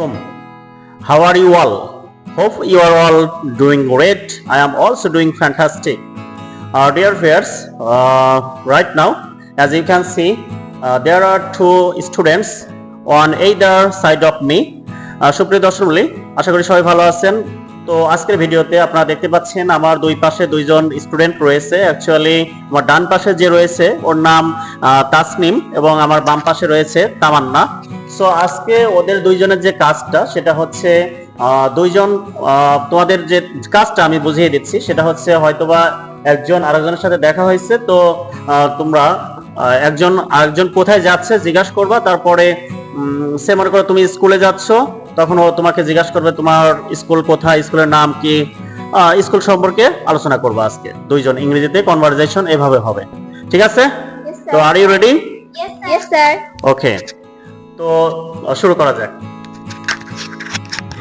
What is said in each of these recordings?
Come. How are you all? Hope you are all doing great. I am also doing fantastic. Uh, dear viewers, uh, right now, as you can see, uh, there are two students on either side of me. Uh, সুপ্রিয় দর্শক মণ্ডলী, আশা করি সবাই ভালো আছেন তো আজকের ভিডিওতে আপনারা দেখতে পাচ্ছেন আমার দুই পাশে দুইজন স্টুডেন্ট রয়েছে অ্যাকচুয়ালি আমার ডান পাশে যে রয়েছে ওর নাম তাসনিম এবং আমার বাম পাশে রয়েছে তামান্না সো আজকে ওদের দুইজনের যে কাজটা সেটা হচ্ছে দুইজন তোমাদের যে কাজটা আমি বুঝিয়ে দিচ্ছি সেটা হচ্ছে হয়তোবা একজন আরেকজনের সাথে দেখা হয়েছে তো তোমরা একজন আরেকজন কোথায় যাচ্ছে জিজ্ঞাসা করবা তারপরে সে মনে করো তুমি স্কুলে যাচ্ছ তখন ও তোমাকে জিজ্ঞাসা করবে তোমার স্কুল কোথায় স্কুলের নাম কি স্কুল সম্পর্কে আলোচনা করব আজকে। দুইজন ইংরেজিতে কনভারজেশন এভাবে হবে। ঠিক আছে? তো আর ইউ রেডি. ওকে তো শুরু করা যাক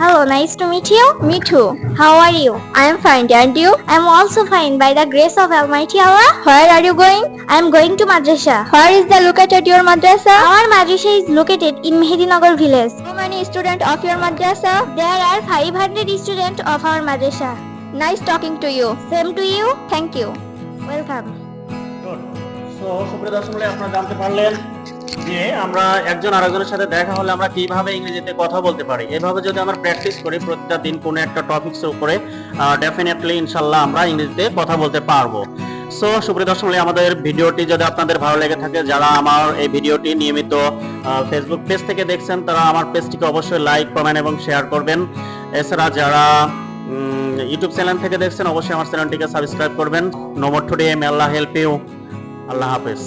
Hello, nice to meet you. Me too. How are you? I am fine, and you? I am also fine by the grace of Almighty Allah. Where are you going? I am going to madrasa. Where is the located your madrasa? Our madrasa is located in Mehedinagar village. How many students of your madrasa? There are 500 students of our madrasa. Nice talking to you. Same to you. Thank you. Welcome. So সুপ্রিয় দর্শক আপনারা জানতে পারলেন যে আমরা একজন আরেকজনের সাথে দেখা হলে আমরা কীভাবে ইংরেজিতে কথা বলতে পারি? এভাবে যদি আমরা প্র্যাকটিস করি প্রত্যেকটা দিন কোনো একটা টপিকস উপরে ডেফিনেটলি ইনশাল্লাহ আমরা ইংরেজিতে কথা বলতে পারব। সো সুপ্রিয় দর্শক আমাদের ভিডিওটি যদি আপনাদের ভালো লেগে থাকে, যারা আমার এই ভিডিওটি নিয়মিত ফেসবুক পেজ থেকে দেখছেন, তারা আমার পেজটিকে অবশ্যই লাইক কমেন্ট এবং শেয়ার করবেন। এছাড়া যারা ইউটিউব চ্যানেল থেকে দেখছেন, অবশ্যই আমার চ্যানেলটিকে সাবস্ক্রাইব করবেন। নমর today may Allah help you Allah হাফেজ।